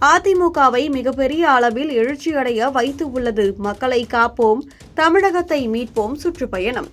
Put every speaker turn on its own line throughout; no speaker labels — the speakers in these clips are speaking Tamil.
அதிமுகவை மிகப்பெரிய அளவில் எழுச்சியடைய வைத்து உள்ளது மக்களை காப்போம் தமிழகத்தை மீட்போம் சுற்றுப்பயணம்.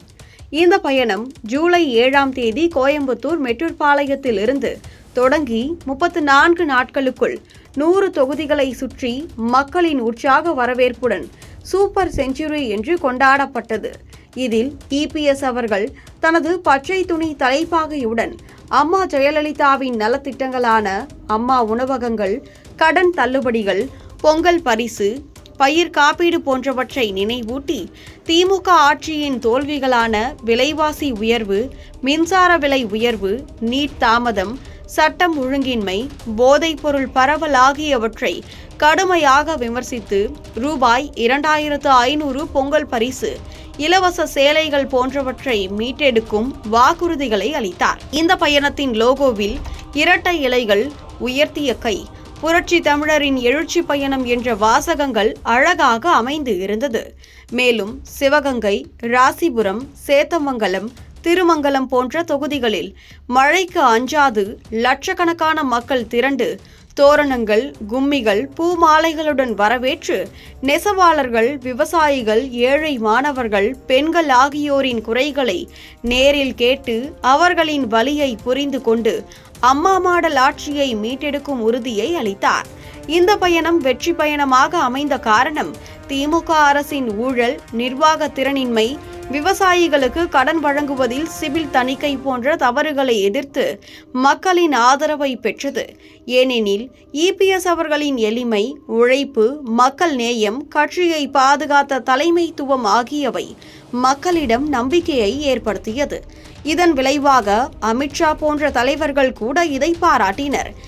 இந்த பயணம் ஜூலை ஏழாம் தேதி கோயம்புத்தூர் மெட்டூர்பாளையத்தில் இருந்து தொடங்கி முப்பத்து நான்கு நாட்களுக்குள் நூறு தொகுதிகளை சுற்றி மக்களின் உற்சாக வரவேற்புடன் சூப்பர் செஞ்சுரி என்று கொண்டாடப்பட்டது. இதில் இபிஎஸ் அவர்கள் தனது பச்சை துணி தலைப்பாகையுடன் அம்மா ஜெயலலிதாவின் நலத்திட்டங்களான அம்மா உணவகங்கள் கடன் தள்ளுபடிகள் பொங்கல் பரிசு பயிர் காப்பீடு போன்றவற்றை நினைவூட்டி திமுக ஆட்சியின் தோல்விகளான விலைவாசி உயர்வு மின்சார விலை உயர்வு நீட் தாமதம் சட்டம் ஒழுங்கின்மை போதைப்பொருள் பரவல் ஆகியவற்றை கடுமையாக விமர்சித்து ரூபாய் இரண்டாயிரத்து ஐநூறு பொங்கல் பரிசு இலவச சேலைகள் போன்றவற்றை மீட்டெடுக்கும் வாக்குறுதிகளை அளித்தார். இந்த பயணத்தின் லோகோவில் இரட்டை இலைகள் உயர்த்திய கை புரட்சி தமிழரின் எழுச்சி பயணம் என்ற வாசகங்கள் அழகாக அமைந்து இருந்தது. மேலும் சிவகங்கை ராசிபுரம் சேத்தமங்கலம் திருமங்கலம் போன்ற தொகுதிகளில் மழைக்கு அஞ்சாது லட்சக்கணக்கான மக்கள் திரண்டு தோரணங்கள் கும்மிகள் பூமாலைகளுடன் வரவேற்று நெசவாளர்கள் விவசாயிகள் ஏழை மாணவர்கள் பெண்கள் ஆகியோரின் குறைகளை நேரில் கேட்டு அவர்களின் வலியை புரிந்து கொண்டு அம்மா மாடல் ஆட்சியை மீட்டெடுக்கும் உறுதியை அளித்தார். இந்த பயணம் வெற்றி பயணமாக அமைந்த காரணம் திமுக அரசின் ஊழல் நிர்வாக திறனின்மை விவசாயிகளுக்கு கடன் வழங்குவதில் சிவில் தணிக்கை போன்ற தவறுகளை எதிர்த்து மக்களின் ஆதரவை பெற்றது. ஏனெனில் இபிஎஸ் அவர்களின் எளிமை உழைப்பு மக்கள் நேயம் கட்சியை பாதுகாத்த தலைமைத்துவம் ஆகியவை மக்களிடம் நம்பிக்கையை ஏற்படுத்தியது. இதன் விளைவாக அமித்ஷா போன்ற தலைவர்கள் கூட இதை பாராட்டினர்.